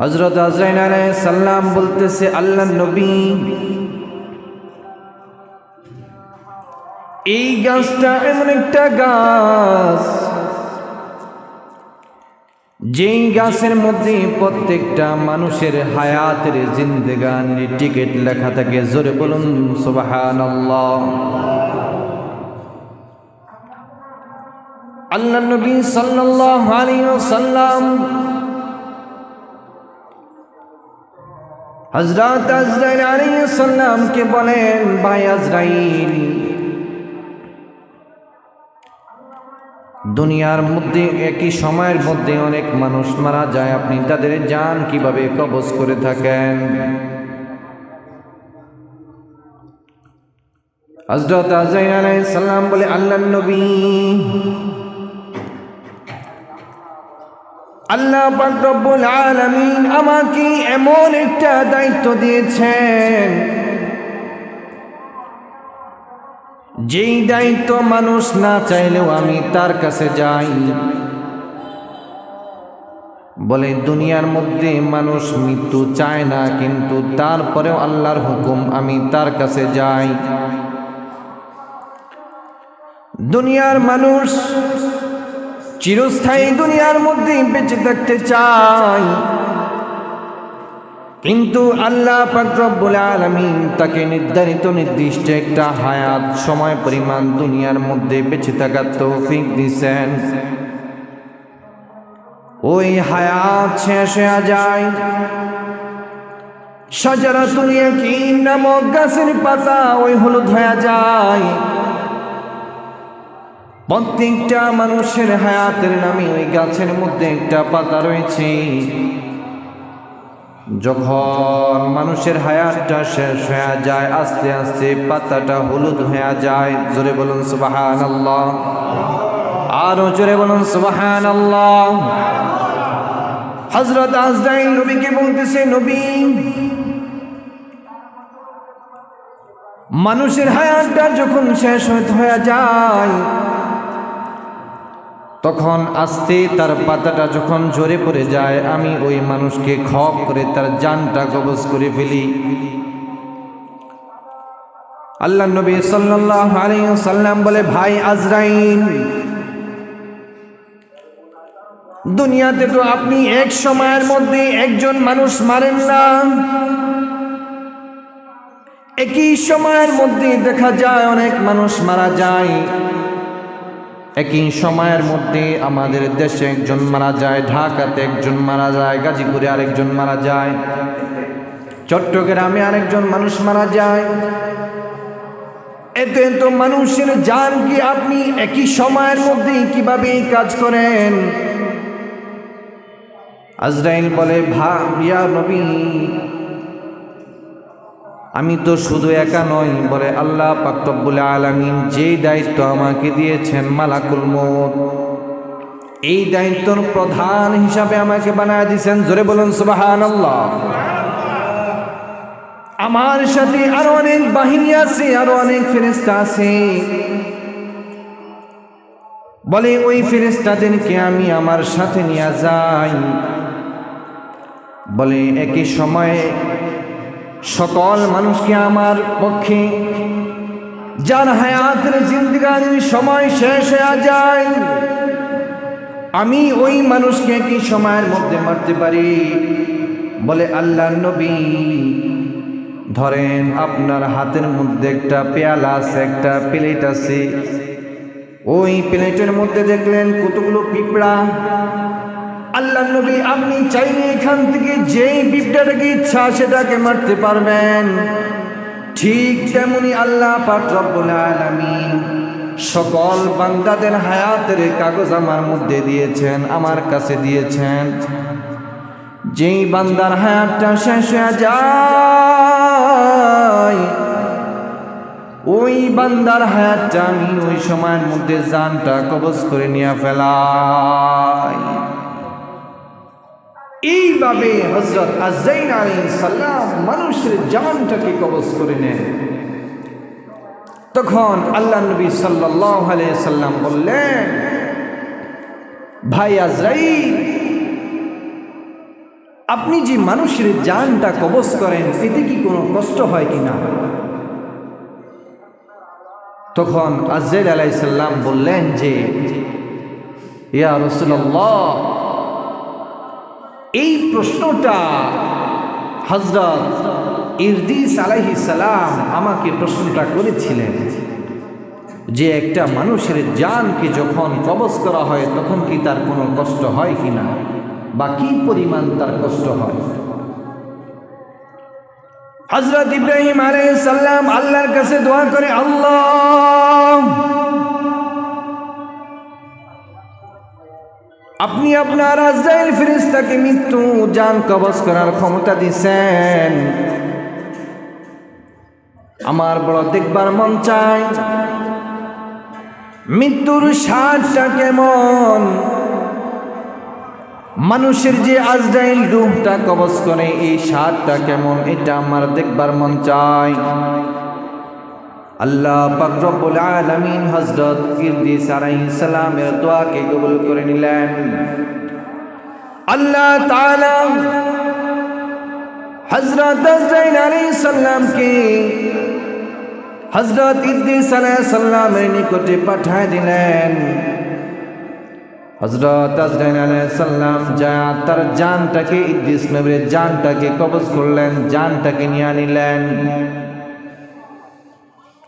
হজরত আজরাইল আলাইহিস সালাম বলতেছে আল্লাহ নবী, এই গাছটা এমন একটা গাছ, যেই গাছের মধ্যে প্রত্যেকটা মানুষের হায়াতের জিন্দেগানির টিকিট লেখা থাকে। জোরে বলুন সুবাহান আল্লাহ নবী সাল্লাল্লাহু হযরত আজরাইল আলাইহিস সালামকে বলেন, ভাই আজরাইল, দুনিয়ার মধ্যে একই সময়ের মধ্যে অনেক মানুষ মারা যায়। আপনি তাদের জান কীভাবে কবজ করে থাকেন? হজরত আজাইন আলাইহিস সালাম বলে আল্লাহ নবী আল্লাহ পাক রব্বুল আলামিন আমাকে এমন একটা দায়িত্ব দিয়েছেন। যেই দায়িত্ব মানুষ না চাইলেও আমি তার কাছে যাই। বলে, দুনিয়ার মধ্যে মানুষ মৃত্যু চায় না, কিন্তু তারপরেও আল্লাহর হুকুম, আমি তার কাছে যাই। দুনিয়ার মানুষ চিরস্থায়ী দুনিয়ার মধ্যে বেঁচে থাকতে চাই। কিন্তু আল্লাহ আলমিন তাকে নির্ধারিত নির্দিষ্ট একটা হায়াত, সময়, পরিমাণ দুনিয়ার মধ্যে বেঁচে থাকার তৌফিক দিছেন। ওই হায়াত শেষ হয়ে যায়। সাজারা তুলিয়া কি নামক গাছের পাতা ওই হলুদ হয়ে যায়। প্রত্যেকটা মানুষের হায়াতের নামে ওই গাছের মধ্যে একটা পাতা রয়েছে। যখন মানুষের হায়াতটা শেষ হয়ে যায়, আস্তে আস্তে পাতাটা হলুদ হয়ে যায়। জোরে বলুন সুবাহান আল্লাহ আরও জোরে বলুন সুবাহান আল্লাহ হজরত আজরাইল নবীকে বলতেছে, নবী, মানুষের হায়াতটা যখন শেষ হয়ে যায় তখন আস্তে তার পাতাটা যখন ঝরে পড়ে যায়, আমি ওই মানুষকে খপ করে তার জানটা কবজ করে ফেলি। আল্লাহ নবী আলাইহি সাল্লাম বলে, ভাই আজরাইল, দুনিয়াতে তো আপনি এক সময়ের মধ্যে একজন মানুষ মারেন না। একই সময়ের মধ্যে দেখা যায় অনেক মানুষ মারা যায়। একই সময়ের মধ্যে আমাদের দেশে একজন মারা যায়, ঢাকাতে একজন মারা যায়, গাজীপুরে আরেকজন মারা যায়, চট্টগ্রামে আরেকজন মানুষ মারা যায়। এতে তো মানুষের যান কি আপনি একই সময়ের মধ্যে কীভাবে কাজ করেন? আজরাইল বলে ভাইয়া নবী। আমি তো শুধু একা নই, বলে আল্লাহ পাক্তব্বুল আলমিন যেই দায়িত্ব আমাকে দিয়েছেন, মালাকুল মত এই দায়িত্বর প্রধান হিসাবে আমাকে বানায় দিয়েছেন, জোরে বলুন সুবাহান আল্লাহ আমার সাথে আরও অনেক বাহিনী আছে, আরও অনেক ফেরেস্তা আছে। বলে ওই ফেরেস্তাদেরকে আমি আমার সাথে নিয়ে যাই। বলে একই সময়ে সকল মানুষকে আমার পক্ষে। যার হায়াতের জিন্দগানির সময় শেষ হয়ে যায়। আমি ওই মানুষকে কি সময়ের মধ্যে মারতে পারি। বলে আল্লাহ নবী, ধরেন আপনার হাতের মধ্যে একটা পেয়ালা আছে, একটা প্লেট আছে। ওই প্লেটের মধ্যে দেখলেন কতগুলো পিঁপড়া আল্লাহ নবী, আপনি চাইলে এখান থেকে যেই বিপটাটাকে ইচ্ছা সেটাকে মারতে পারবেন। ঠিক তেমনি আল্লাহ পাত্রব্বুল সকল বান্দাদের হায়াতের কাগজ আমার মধ্যে দিয়েছেন, আমার কাছে দিয়েছেন। যেই বান্দার হায়াতটা শেষ হয়ে যায়, ওই বান্দার হায়াতটা আমি ওই সময়ের মধ্যে জানটা কবজ করে নিয়ে ফেলাই। এইভাবে হজরত আজাইন আলী সাল্লাম মানুষের জানটাকে কবজ করে নেন? তখন আল্লাহ নবী সাল্লাহ সাল্লাম বললেন, ভাই আজরাইল আপনি যে মানুষের জানটা কবজ করেন, এতে কি কোনো কষ্ট হয় কি না? তখন আজরাইল আলাইসাল্লাম বললেন যে, ইয়া রসুল্লাহ এই প্রশ্নটা হজরত ইরদিস আলাইহি সালাম আমাকে প্রশ্নটা করেছিলেন যে একটা মানুষের জানকে যখন কবজ করা হয় তখন কি তার কোনো কষ্ট হয় কি না? বা কি পরিমাণ তার কষ্ট হয়? হজরত ইব্রাহিম আলাইহিস সাল্লাম আল্লাহর কাছে দোয়া করে, আল্লাহ! আপনি আপনার আজরাইল ফেরেশতাকে মৃত্যু জান কবজ করার ক্ষমতা দিছেন। আমার বড় দেখবার মন চায়, মৃত্যুর স্বাদটা কেমন? মানুষের যে আজরাইল রূপটা কবজ করে, এই স্বাদটা কেমন, এটা আমার দেখবার মন চায়। আল্লাহ পাক রব্বুল আলামিন হযরত ইরদিস আলাইহিস সালামের দোয়াকে কবুল করে নিলেন। আল্লাহ তাআলা হযরত আজরাইল আলাইহিস সালামকে হযরত ইরদিস আলাইহিস সালামের নিকটে পাঠায় দিলেন। হযরত আজরাইল আলাইহিস সালাম যা তার জানটাকে, ইদ্রিস নবীর জানটাকে কবজ করলেন, জানটাকে নিয়ে নিলেন।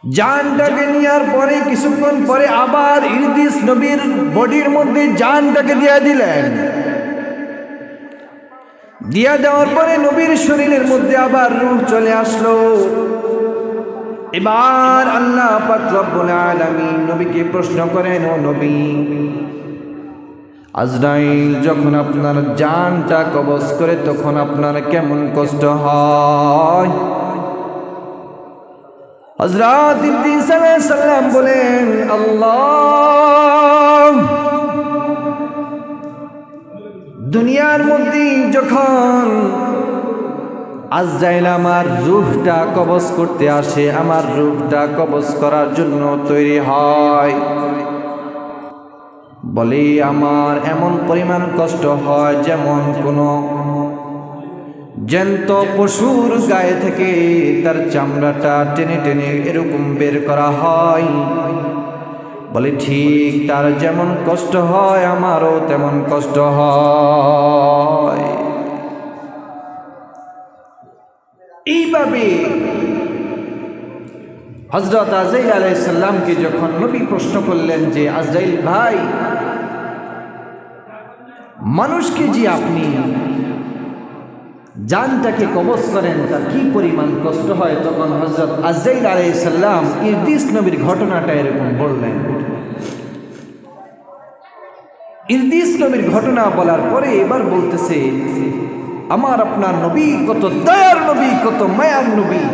জানটাকে নেওয়ার পরে, কিছুক্ষণ পরে আবার ইরদিস নবীর বডির মধ্যে জানটাকে দিয়ে দিলেন। দিয়া দেওয়ার পরে নবীর শরীরের মধ্যে আবার রূহ চলে আসলো। এবার আল্লাহ নবীকে প্রশ্ন করেন, ও নবী, আজরাইল যখন আপনার জানটা কবজ করে, তখন আপনার কেমন কষ্ট হয়? হজরত সালাম বলেন, আল্লাহ, দুনিয়ার মধ্যে যখন আজরাইল আমার রূহটা কবজ করতে আসে, আমার রূহটা কবজ করার জন্য তৈরি হয়। বলে আমার এমন পরিমাণ কষ্ট হয় যেমন কোনো জ্যান্ত পশুর গায়ে থেকে তার চামড়াটা টেনে টেনে এরকম বের করা হয়। বলে, ঠিক তার যেমন কষ্ট হয়, আমারও তেমন কষ্ট হয়। এইভাবে হজরত আজাইল আলাইসাল্লামকে যখন নবী প্রশ্ন করলেন যে, আজরাইল ভাই, মানুষকে যে আপনি জানটাকে কবজ করেন, তার কি পরিমাণ কষ্ট হয়? তখন হজরত আজাইল আলাইসাল্লাম ইরদিস নবীর ঘটনাটা এরকম বললেন। ইরদিস নবীর ঘটনা বলার পরে এবার বলতেছে, আমার আপনার নবী কত দয়ার নবী, কত মায়ার নবী।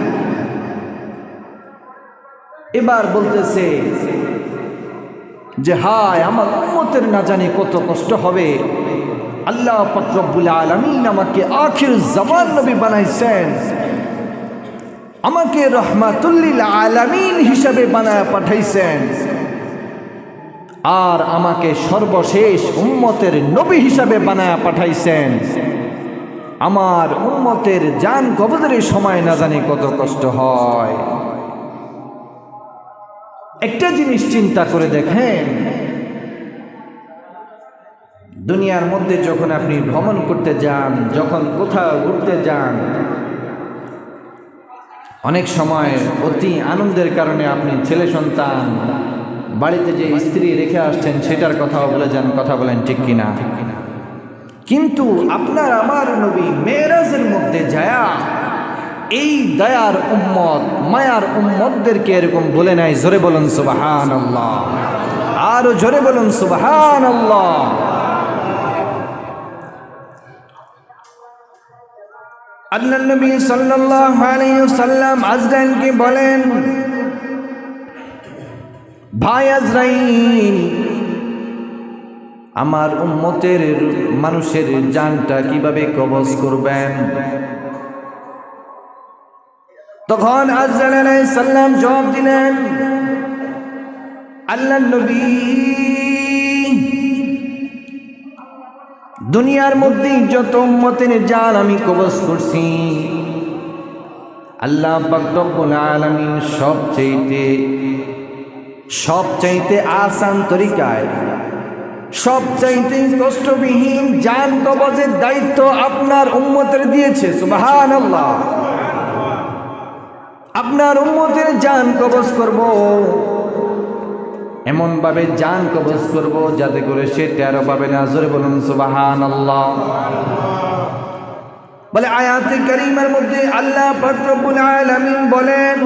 এবার বলতেছে যে, হায়, আমার উম্মতের না জানি কত কষ্ট হবে। আল্লাহ ফকরবুল আলমিন আমাকে আখির জামান নবী বানাইছেন। আমাকে রহমাতুল্লিল আলামিন হিসাবে বানায় পাঠাইছেন। আর আমাকে সর্বশেষ উম্মতের নবী হিসাবে বানায় পাঠাইছেন। আমার উম্মতের যান কবজের সময় না জানি কত কষ্ট হয়। একটা জিনিস চিন্তা করে দেখেন দুনিয়ার মধ্যে যখন আপনি ভ্রমণ করতে যান, যখন কোথাও ঘুরতে যান, অনেক সময় অতি আনন্দের কারণে আপনি ছেলে সন্তান, বাড়িতে যে স্ত্রী রেখে আসছেন, সেটার কথাও বলে যান, কথা বলেন ঠিক কিনা? কিন্তু আপনার আমার নবী মেয়েরাজের মধ্যে যায়া, এই দয়ার উম্মত, মায়ার উম্মতদেরকে এরকম বলে নাই, জোরে বলুন সুবাহান আরও জোরে বলুন সুবাহান আল্লাহ নবী সাল্লাল্লাহু আলাইহি সাল্লাম আজরাইলকে বলেন, ভাই আজরাইল, আমার উম্মতের মানুষের জানটা কীভাবে কবজ করবেন? তখন আজরাইল সালাম জবাব দিলেন আল্লাহ নবী দুনিয়ার মধ্যে যত উম্মতের জান আমি কবজ করছি, আল্লাহ পাক রব্বুল আলামিন সবচাইতে সবচাইতে আসান তরিকায়, সবচাইতে কষ্টবিহীন জান কবজের দায়িত্ব আপনার উম্মতের দিয়েছে, সুবহানাল্লাহ। আপনার উম্মতের জান কবজ করব। এমন ভাবে জান কবজ করব যাতে করে সে তেরো পাবে না। জোরে বলুন সুবাহান আল্লাহ বলে আয়াতে করিমের মধ্যে আল্লাহ পাকরবুল আলামিন বলেন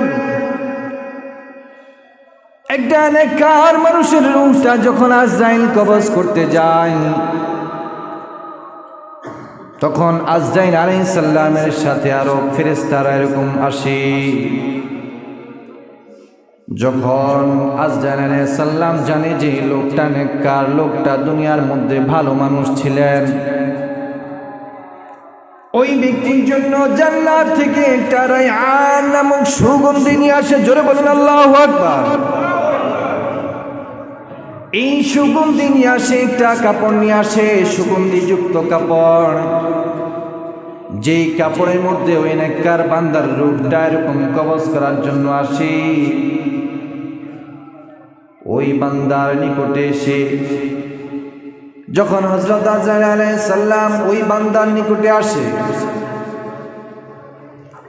একটা নেককার মানুষের রূহটা যখন আজরাইল কবজ করতে যায়, তখন আজরাইল আলাইহিস সালামের সাথে আরও ফেরেশতারা এরকম আসে। যখন আজরাইল সাল্লাম জানে যে লোকটা নেককার, লোকটা দুনিয়ার মধ্যে ভালো মানুষ ছিলেন, ওই ব্যক্তির জন্য জান্নাত থেকে একটা রায়হান নামক সুগন্ধি নিয়ে আসে। জোরে বলুন, আল্লাহ আকবার। এই সুগন্ধি নিয়ে আসে, একটা কাপড় নিয়ে আসে, সুগন্ধিযুক্ত কাপড়। যেই কাপড়ের মধ্যে ওই নেককার বান্দার রূপটা এরকম কবজ করার জন্য আসি। ওই বান্দার নিকটে এসে, যখন হজরত সাল্লাম ওই বান্দার নিকটে আসে,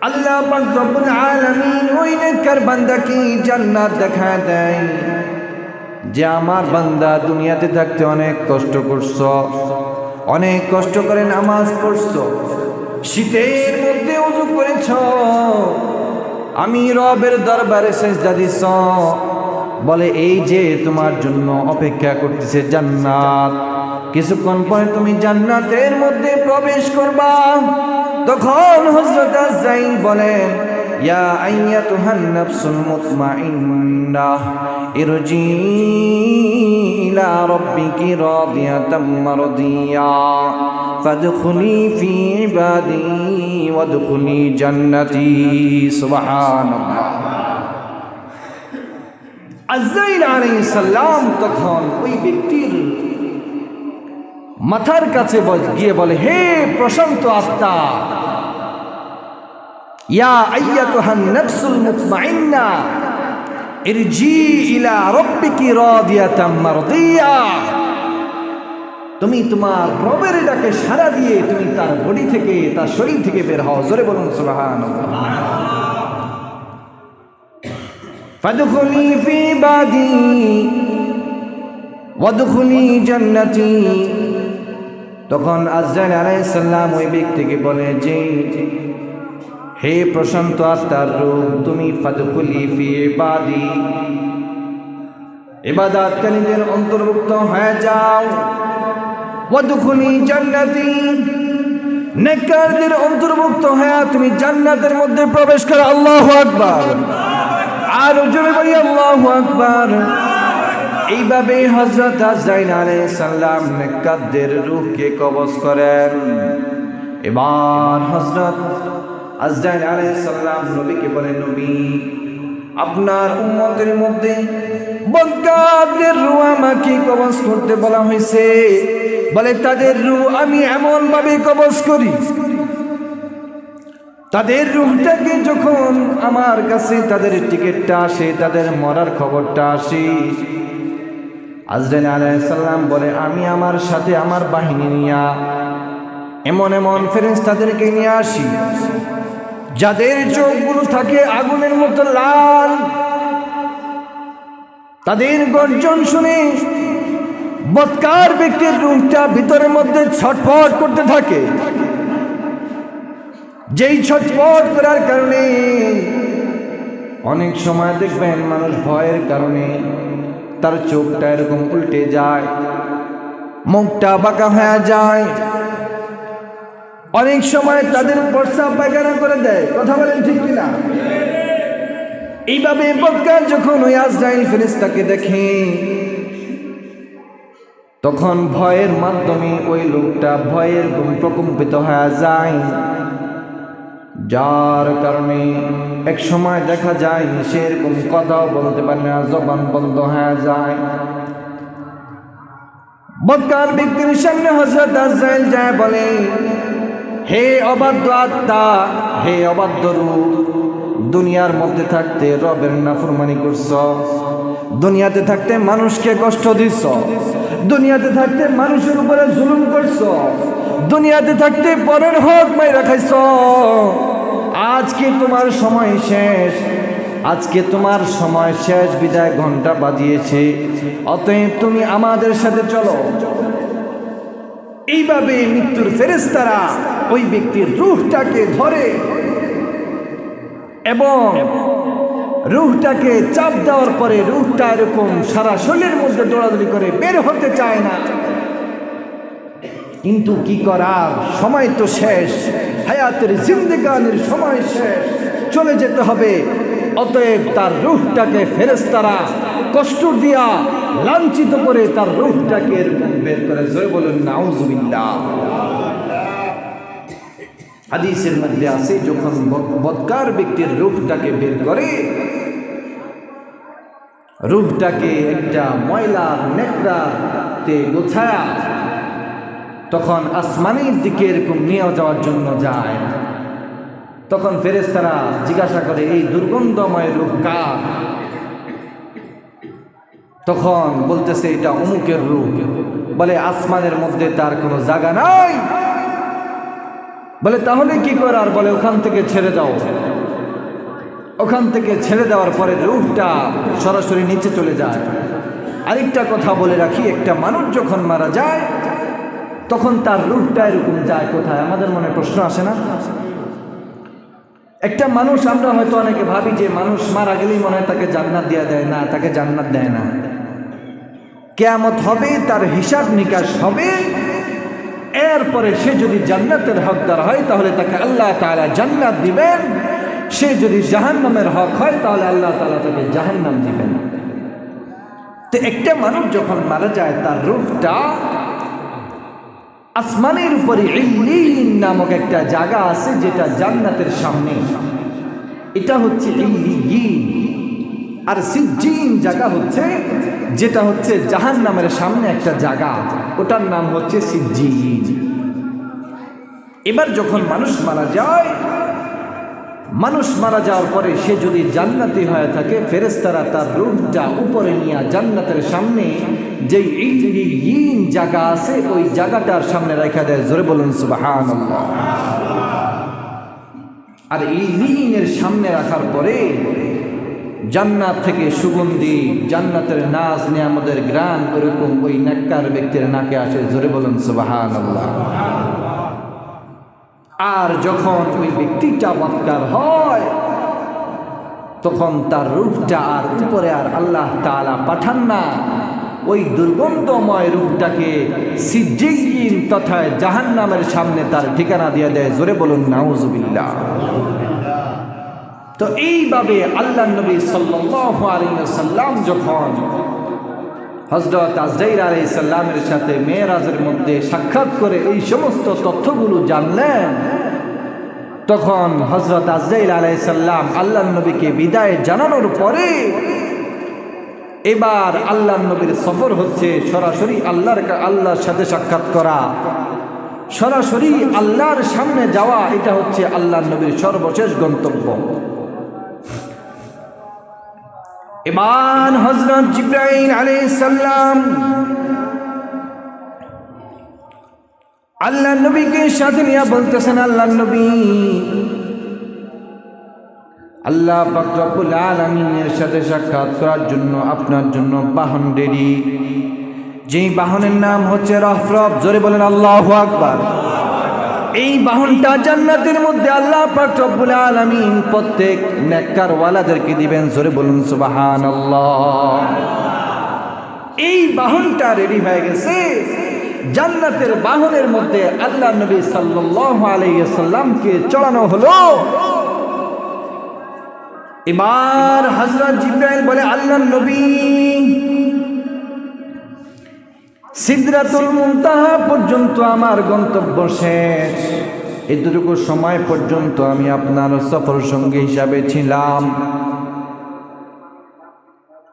আল্লাহ আলামিন ওই নেককার বান্দাকে জান্নাত দেখা দেয়। যে আমার বান্দা দুনিয়াতে থাকতে অনেক কষ্ট করছ, অনেক কষ্ট করে নামাজ পড়ছ, শীতের মধ্যে উজু করেছ, আমি রবের দরবারে সেজদা দিছ বলে, এই যে তোমার জন্য অপেক্ষা করতেছে জান্নাত। কিছুক্ষণ পরে তুমি জান্নাতের মধ্যে প্রবেশ করবা। তখন হজরত আজরাইল বলেন, ইয়া আইয়াতুহান নাফসুল মুতমাইন্নাহ ইরজি ইলা রাব্বিকি রাদিয়াতাম মারদিয়া, ফাদখুলি ফি ইবাদি, ওয়াদখুলি জান্নাতি। সুবহানাল্লাহ। আজরাইল আলাইহিস সালাম তখন ওই ব্যক্তির মাথার কাছে গিয়ে বলে, হে প্রশান্ত আত্মা, ইয়া তুমি তোমার রবের ডাকে সাড়া দিয়ে তুমি তার বডি থেকে, তার শরীর থেকে বের হও। জোরে বলুন, সুবহানাল্লাহ। ফাদখুলি ফি বাদি ওয়াদখুলি জান্নাতি তখন আজরাইল আলাইহিস সালাম ওই ব্যক্তিকে বলে যে হে প্রশান্ত আত্মার রূপ, তুমি ফাদখুলি ফি ইবাদি ইবাদতকারীদের অন্তর্ভুক্ত হয়ে যাও। ওয়াদখুলি জান্নাতি। নেককারদের অন্তর্ভুক্ত হয়ে তুমি জান্নাতের মধ্যে প্রবেশ করো। আল্লাহু আকবার। আর জোরে বলি, আল্লাহু আকবার। এইভাবে হজরত আজরাইল আলাইহিস সালাম নেককারদের রূহকে কবজ করেন। এবার হজরত আজরাইল আলাইহিস সালাম নবীকে বলেন, নবী, আপনার উম্মতের মধ্যে বদকাদের রূহ আমাকে কবজ করতে বলা হয়েছে। বলে, তাদের রূহ আমি এমন ভাবে কবজ করি তাদের রুহটাকে যখন আমার কাছে তাদের টিকিটটা আসে, তাদের মরার খবরটা আসে। আজরাইল আলাইসাল্লাম বলে, আমি আমার সাথে আমার বাহিনী নিয়া, এমন এমন ফেরেন্স তাদেরকে নিয়ে আসি, যাদের চোখগুলো থাকে আগুনের মতো লাল। তাদের গর্জন শুনে বৎকার ব্যক্তির রুহটা ভিতরের মধ্যে ছটফট করতে থাকে। যেই ছটপট করার কারণে অনেক সময় দেখবেন মানুষ ভয়ের কারণে তার চোখটা এরকম উল্টে যায়, মুখটা বাঁকা হয়ে যায়। অনেক সময় তাদের বর্ষা পায়খানা করে দেয়। কথা বলেন ঠিক কিনা? এইভাবে বৎকার যখন ওই আজরাইল ফেরেস্তাকে দেখে, তখন ভয়ের মাধ্যমে ওই লোকটা ভয়ের প্রকম্পিত হয়ে যায়। যার কারণে এক সময় দেখা যায় সে এরকম কথাও বলতে পারে না, জবান বন্ধ হয়ে যায়। বদকার ব্যক্তির সামনে হজরত আজরাইল যায় বলে, হে অবাধ্য আত্মা, হে অবাধ্য রূপ, দুনিয়ার মধ্যে থাকতে রবের নাফরমানি করছ, দুনিয়াতে থাকতে মানুষকে কষ্ট দিচ্ছ দুনিয়াতে থাকতে মানুষের উপরে জুলুম করছ দুনিয়াতে থাকতে পরের হক মাই রাখাইছ আজকে তোমার সময় শেষ। আজকে তোমার সময় শেষ, বিদায় ঘণ্টা বাজিয়েছে। অতএব তুমি আমাদের সাথে চলো। এইভাবে মৃত্যুর ফেরেস্তারা ওই ব্যক্তির রুহটাকে ধরে এবং রুহটাকে চাপ দেওয়ার পরে রুহটা এরকম সারা শরীরের মধ্যে দৌড়াদৌড়ি করে বের হতে চায় না। কিন্তু কি করার? সময় তো শেষ। হায়াতের জিন্দিগানির সময় শেষ। চলে যেতে হবে। অতএব তার রুহটাকে ফেরেস্তারা কষ্ট দিয়া লাঞ্ছিত করে তার রুহটাকে এরকম বের করে। জয় বলুন, নাউজুবিল্লাহ। হাদিসের মধ্যে আছে, যখন বৎকার ব্যক্তির রুহটাকে বের করে, রুহটাকে একটা ময়লা নেকড়াতে গোছায়া তখন আসমানের দিকে এরকম নিয়ে যাওয়ার জন্য যায়। তখন ফেরেস্তারা জিজ্ঞাসা করে, এই দুর্গন্ধময় রূপ কার? তখন বলতেছে, এটা অমুকের রূপ। বলে, আসমানের মধ্যে তার কোনো জায়গা নাই। বলে, তাহলে কি করার? বলে, ওখান থেকে ছেড়ে দাও। ওখান থেকে ছেড়ে দেওয়ার পরে রূপটা সরাসরি নিচে চলে যায়। আরেকটা কথা বলে রাখি, একটা মানুষ যখন মারা যায় তখন তার রূপটা এরকম যায় কোথায়? আমাদের মনে প্রশ্ন আসে না? একটা মানুষ, আমরা হয়তো অনেকে ভাবি যে মানুষ মারা গেলেই মনে হয় তাকে জান্নাত দেওয়া দেয়। না, তাকে জান্নাত দেয় না। কেয়ামত হবে, তার হিসাব নিকাশ হবে। এরপরে সে যদি জান্নাতের হকদার হয়, তাহলে তাকে আল্লাহ তালা জান্নাত দিবেন। সে যদি জাহান্নামের হক হয়, তাহলে আল্লাহ তালা তাকে জাহান্নাম দিবেন। তো একটা মানুষ যখন মারা যায়, তার রূপটা আসমানের উপরে ইল্লিন নামক একটা জায়গা আছে, যেটা জান্নাতের সামনে। এটা হচ্ছে ইল্লিন আর সিজিন জায়গা হচ্ছে, যেটা হচ্ছে জাহান নামের সামনে একটা জায়গা। ওটার নাম হচ্ছে সিজিন এবার যখন মানুষ মারা যায় মানুষ মারা যাওয়ার পরে সে যদি জান্নাতি হয়ে থাকে ফেরেস্তারা তার রূপটা উপরে নিয়ে জান্নাতের সামনে যে ইন জায়গা আছে, ওই জায়গাটার সামনে রেখা দেয়। জোরে বলুন আর এই লিনের সামনে রাখার পরে জান্নাত থেকে সুগন্ধি, জান্নাতের নাচ নিয়ামদের গ্রান ওরকম ওই নাক্কার ব্যক্তির নাকে আসে। জোরে বলুন সুবাহান আর যখন ওই ব্যক্তিটা বৎকার হয়, তখন তার রূপটা আর উপরে আর আল্লাহ তালা পাঠান না। ওই দুর্গন্ধময় রূপটাকে সিজ্জিন তথা জাহান্নামের সামনে তার ঠিকানা দিয়ে দেয়। জোরে বলুন, নাউজুবিল্লাহ। তো এইভাবে আল্লাহ নবী সাল্লাম যখন হজরত আজরাইল আলাই সাল্লামের সাথে মেয়েরাজের মধ্যে সাক্ষাৎ করে এই সমস্ত তথ্যগুলো জানলেন। তখন হজরত আজরাইল আলাই সাল্লাম আল্লাহ নবীকে বিদায় জানানোর পরে এবার আল্লাহ নবীর সফর হচ্ছে সরাসরি আল্লাহর আল্লাহর সাথে সাক্ষাৎ করা। সরাসরি আল্লাহর সামনে যাওয়া, এটা হচ্ছে আল্লাহ নবীর সর্বশেষ গন্তব্য। এবার হজরত জিব্রাইল আলাইহিস সালাম আল্লাহ নবীকে সাথে নিয়ে বলতেছেন, আল্লাহ নবী, আল্লাহ পাক রব্বুল আলামিনের সাথে সাক্ষাৎ করার জন্য আপনার জন্য বাহন রেডি। যেই বাহনের নাম হচ্ছে রফরফ, জোরে বলেন আল্লাহু আকবার। এই বাহনটা জান্নাতের মধ্যে আল্লাহ পাক রব্বুল আলামিন প্রত্যেক নেককার ওয়ালাদেরকে দিবেন, জোরে বলুন, সুবহানাল্লাহ। এই বাহনটা রেডি হয়ে গেছে। জান্নাতের বাহনের মধ্যে আল্লাহ নবী সাল্লাল্লাহু আলাইহি সাল্লামকে চড়ানো হলো। এবার হযরত জিব্রাইল বলে, আল্লাহ নবী সিদরাতুল মুনতাহা পর্যন্ত আমার গন্তব্য শেষ। এতটুকু সময় পর্যন্ত আমি আপনার সফর সঙ্গী হিসাবে ছিলাম।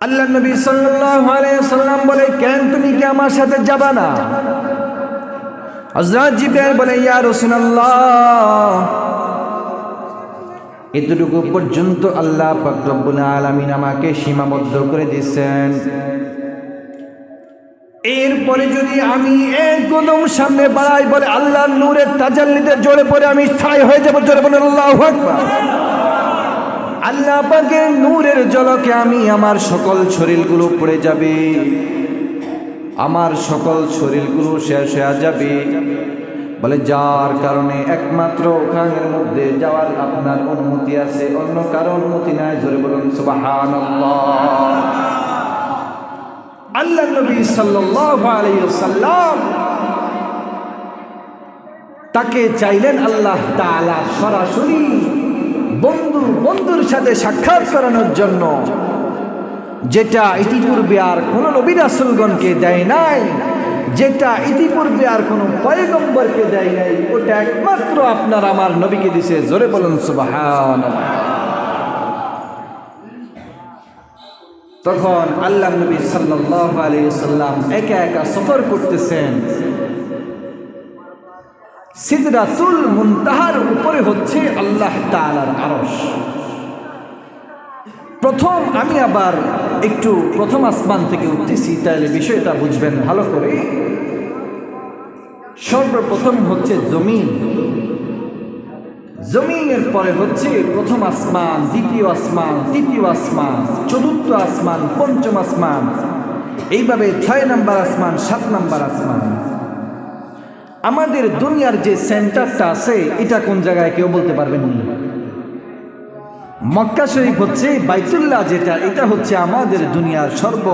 আল্লাহ নবী সাল্লাম বলে, কেন তুমি কি আমার সাথে যাবা না? হযরত জিবরাইল বলে, ইয়া রাসূলুল্লাহ। এতটুকু পর্যন্ত আল্লাহ পাক রব্বুল আলামিন আমাকে সীমাবদ্ধ করে দিয়েছেন। এরপরে যদি আমি এক কদম সামনে বাড়াই, বলে আল্লাহ নূরের তাজাল্লিতে জোরে পড়ে আমি ছাই হয়ে যাব, জোরে বলে আল্লাহু আল্লাহ পাকের নূরের জলকে আমি আমার সকল শরীরগুলো পড়ে যাবে। আমার সকল শরীরগুলো শেষ হয়ে যাবে। বলে যার কারণে একমাত্র ওখানের মধ্যে যাওয়ার আপনার অনুমতি আছে, অন্য কারও অনুমতি নাই, জোরে বলুন, সুবহানাল্লাহ। আল্লাহ নবী সাল্লাম তাকে চাইলেন আল্লাহ সরাসরি বন্ধু বন্ধুর সাথে সাক্ষাৎ করানোর জন্য, যেটা ইতিপূর্বে আর কোনো নবী রাসূলগণকে দেয় নাই, যেটা ইতিপূর্বে আর কোনো পয়গম্বরকে দেয় নাই, ওটা একমাত্র আপনার আমার নবীকে দিছে, জোরে বলুন সুবহানাল্লাহ। তখন আল্লাহ নবী সাল্লাম একা একা সফর করতেছেন। সিদরাতুল মুনতাহার উপরে হচ্ছে আল্লাহ তাআলার আরশ। প্রথম আমি আবার একটু প্রথম আসমান থেকে উঠতেছি, তাহলে বিষয়টা বুঝবেন ভালো করে। সর্বপ্রথম হচ্ছে জমিন। জমিনের পরে হচ্ছে প্রথম আসমান, দ্বিতীয় আসমান, তৃতীয় আসমান, চতুর্থ আসমান, পঞ্চম আসমান। এইভাবে ছয় নাম্বার আসমান, সাত নাম্বার আসমান। আমাদের দুনিয়ার যে সেন্টারটা আছে, এটা কোন জায়গায় কেউ বলতে পারবেন না। মক্কা শরীফ হচ্ছে বাইতুল্লাহ যেটা, এটা হচ্ছে আমাদের দুনিয়ার সর্ব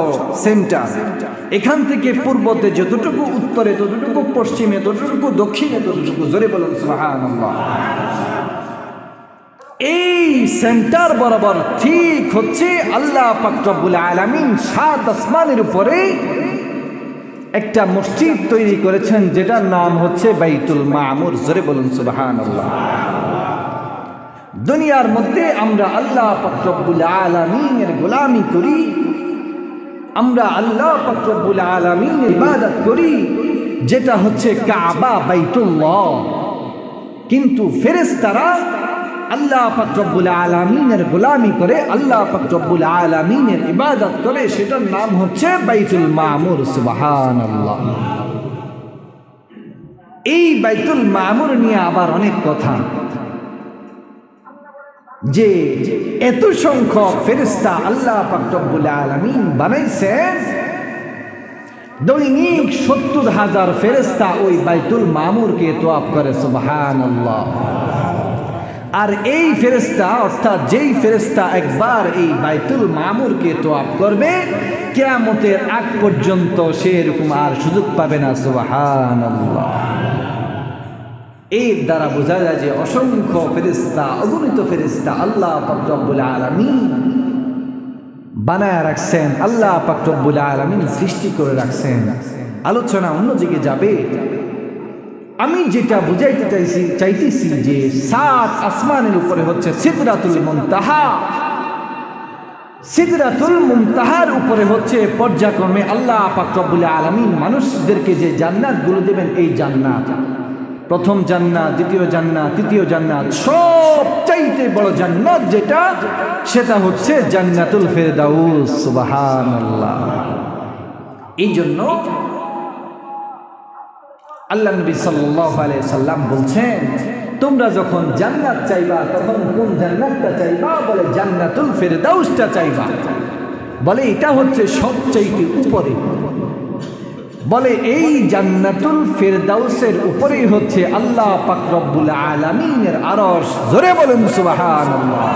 সেন্টার। এখান থেকে পূর্বতে যতটুকু উত্তরে, ততটুকু পশ্চিমে, ততটুকু দক্ষিণে, ততটুকু জোরে বলুন, সুবহানাল্লাহ। এই সেন্টার বরাবর ঠিক হচ্ছে আল্লাহ পাকরবুল আলামিন সাত আসমানের উপরে একটা মসজিদ তৈরি করেছেন, যেটার নাম হচ্ছে বাইতুল মামুর। জোরে বলুন, সুবহানাল্লাহ। দুনিয়ার মধ্যে আমরা আল্লাহ পাকরবুল আলামিনের গোলামি করি, আমরা আল্লাহ পাকরবুল আলামিনের ইবাদত করি, যেটা হচ্ছে কাবা বাইতুল্লাহ। কিন্তু ফেরেশতারা আল্লাহ পাকরবুল আলামিনের গোলামি করে আল্লাহ পাকরবুল আলামিনের ইবাদত করে, সেটার নাম হচ্ছে বাইতুল মামুর, সুবহানাল্লাহ। এই বাইতুল মামুর নিয়ে আবার অনেক কথা। যে এত সংখ্যক ফেরিস্তা আল্লাহ পাকরবুল আলমিন বানাইছেন, দৈনিক সত্তর হাজার ফেরিস্তা ওই বাইতুল মামুরকে তোয়াপ করে সুবাহান আর এই ফেরেস্তা অর্থাৎ যেই ফেরেস্তা একবার এই বাইতুল মামুরকে তোয়াপ করবে, কেয়ামতের আগ পর্যন্ত সে এরকম আর সুযোগ পাবে না সুবাহান এর দ্বারা বোঝা যায় যে অসংখ্য ফেরিস্তা অগণিত ফেরিস্তা আল্লাহ পাকরব্বুল আলমিন বানায় রাখছেন, আল্লাহ পাকরব্বুল আলমিন সৃষ্টি করে রাখছেন। আলোচনা অন্যদিকে যাবে। আমি যেটা বুঝাইতে চাইছি, চাইতেছি যে সাত আসমানের উপরে হচ্ছে সিদরাতুল মুনতাহা। সিদরাতুল মুনতাহার উপরে হচ্ছে পর্যায়ক্রমে আল্লাহ পাকরব্বুল আলমিন মানুষদেরকে যে জান্নাতগুলো দেবেন, এই জান্নাত। প্রথম জান্নাত, দ্বিতীয় জান্নাত, তৃতীয় জান্নাত সব চাইতে বড় জান্নাত যেটা, সেটা হচ্ছে জান্নাতুল ফেরদাউস, সুবহানাল্লাহ। এই জন্য আল্লাহ নবী আলাইহি সাল্লাম বলছেন, তোমরা যখন জান্নাত চাইবা, তখন কোন জান্নাতটা চাইবা? বলে, জান্নাতুল ফেরদাউসটা চাইবা। বলে, এটা হচ্ছে সবচাইতে উপরে। বলে, এই জান্নাতুল ফেরদাউসের উপরেই হচ্ছে আল্লাহ পাক রব্বুল আলামিনের আরশ। জোরে বলেন, সুবহানাল্লাহ।